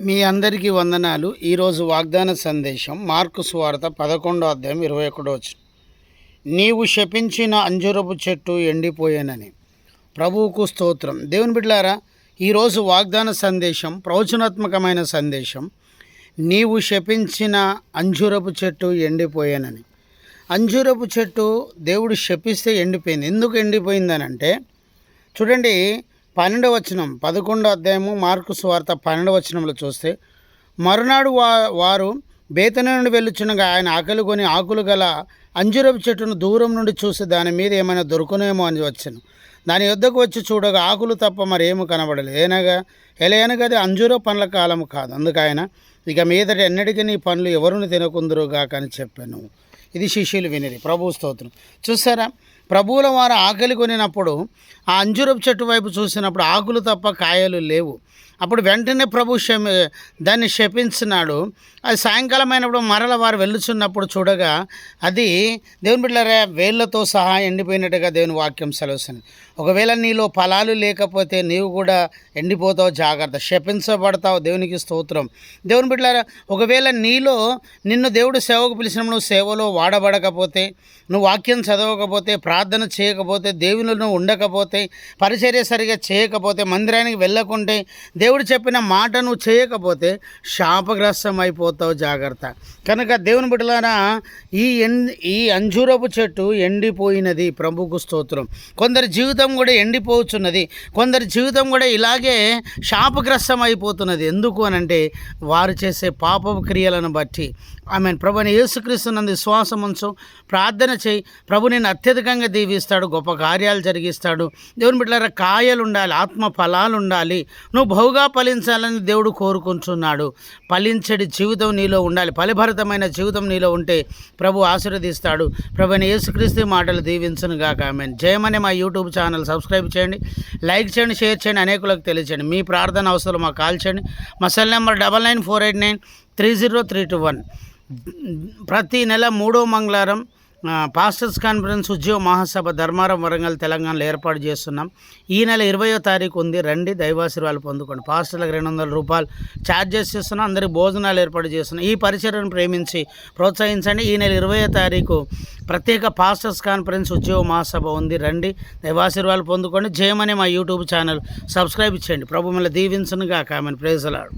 మీ అందరికీ వందనాలు. ఈరోజు వాగ్దాన సందేశం మార్కు స్వార్త పదకొండో అధ్యాయం ఇరవై ఒకటో వచ్చి నీవు శపించిన అంజురపు చెట్టు ఎండిపోయానని. ప్రభువుకు స్తోత్రం. దేవుని బిడ్డారా ఈరోజు వాగ్దాన సందేశం ప్రవచనాత్మకమైన సందేశం నీవు శపించిన అంజురపు చెట్టు ఎండిపోయానని. అంజురపు చెట్టు దేవుడు శపిస్తే ఎండిపోయింది. ఎందుకు ఎండిపోయిందనంటే చూడండి పన్నెండవ వచనం పదకొండో అధ్యాయము మార్కు స్వార్త పన్నెండవ వచనంలో చూస్తే మరునాడు వా వారు బేతన నుండి వెళ్ళుచునగా ఆయన ఆకలి కొని ఆకులు గల అంజురపు చెట్టును దూరం నుండి చూసి దాని మీద ఏమైనా దొరుకునేమో అని వచ్చాను. దాని యొద్దకు వచ్చి చూడగా ఆకులు తప్ప మరేమీ కనబడలేదు ఏనగా ఎలయనగా అది అంజూర పండ్ల కాలం కాదు. అందుకు ఆయన ఇక మీదట ఎన్నటికీ నీ పండ్లు ఎవరుని తినకుందరుగాక అని చెప్పాను. ఇది శిష్యులు వినిది. ప్రభు స్తోత్రం. చూసారా? ప్రభువుల వారు ఆకలి కొనినప్పుడు ఆ అంజురపు చెట్టు వైపు చూసినప్పుడు ఆకులు తప్ప కాయలు లేవు. అప్పుడు వెంటనే ప్రభు క్షమి దాన్ని శపించినాడు అది సాయంకాలం అయినప్పుడు మరల వారు వెళ్ళుచున్నప్పుడు చూడగా అది దేవుని బిడ్డలరే వేళ్ళతో సహా ఎండిపోయినట్టుగా దేవుని వాక్యం సెలవుస్తుంది. ఒకవేళ నీలో ఫలాలు లేకపోతే నీవు కూడా ఎండిపోతావు జాగ్రత్త. శపించబడతావు దేవునికి స్తోత్రం. దేవుని బిడ్డలారా ఒకవేళ నీలో నిన్ను దేవుడు సేవకు పిలిచిన నువ్వు సేవలో వాడబడకపోతే నువ్వు వాక్యం చదవకపోతే ప్రార్థన చేయకపోతే దేవునిలో ఉండకపోతే పరిచర్య సరిగా చేయకపోతే మందిరానికి వెళ్ళకుంటే దేవుడు చెప్పిన మాట నువ్వు చేయకపోతే శాపగ్రస్తం అయిపోతావు జాగ్రత్త. కనుక దేవుని బిడ్డలారా ఈ ఎన్ ఈ అంజూరపు చెట్టు ఎండిపోయినది ప్రభుకు స్తోత్రం. కొందరి జీవితం కూడా ఎండిపోతున్నది కొందరి జీవితం కూడా ఇలాగే శాపగ్రస్తం అయిపోతున్నది ఎందుకు అనంటే వారు చేసే పాప క్రియలను బట్టి. ఆమె ప్రభుని యేసుక్రీస్తు నందు విశ్వాసం ఉంచు ప్రార్థన చేయి. ప్రభు నేను అత్యధికంగా దీవిస్తాడు గొప్ప కార్యాలు జరిగిస్తాడు. దేవుని బిడ్డలారా కాయలు ఉండాలి ఆత్మ ఫలాలు ఉండాలి నువ్వు బహుగా ఫలించాలని దేవుడు కోరుకుంటున్నాడు. ఫలించడి జీవితం నీలో ఉండాలి. ఫలిభరితమైన జీవితం నీలో ఉంటే ప్రభు ఆశీర్వదిస్తాడు. ప్రభుని యేసుక్రీస్తు మాటలు దీవించను గాక. ఆమె జయమనే మా యూట్యూబ్ ఛానల్ సబ్స్క్రైబ్ చేయండి లైక్ చేయండి షేర్ చేయండి అనేకులకు తెలియచేయండి. మీ ప్రార్థన అవసరం మాకు కాల్ చేయండి. మా cell number double nine four eight nine three zero three two one. ప్రతి నెల మూడో మంగళవారం పాస్టర్స్ కాన్ఫరెన్స్ ఉద్యోగ మహాసభ ధర్మారం వరంగల్ తెలంగాణలో ఏర్పాటు చేస్తున్నాం. ఈ నెల ఇరవయో తారీఖు ఉంది. రండి దైవాశీర్వాలు పొందుకోండి. పాస్టర్లకు రెండు వందల రూపాయలు ఛార్జెస్ చేస్తున్నాం. అందరికి భోజనాలు ఏర్పాటు చేస్తున్నాం. ఈ పరిచయను ప్రేమించి ప్రోత్సహించండి. ఈ నెల ఇరవయో తారీఖు ప్రత్యేక పాస్టర్స్ కాన్ఫరెన్స్ ఉద్యోగ మహాసభ ఉంది. రండి దైవాశీర్వాలు పొందుకోండి. జయమని మా యూట్యూబ్ ఛానల్. సబ్స్క్రైబ్ చేయండి. ప్రభు మిమ్మల్ని దీవించనుగా కామెంట్ ప్రేజలాడు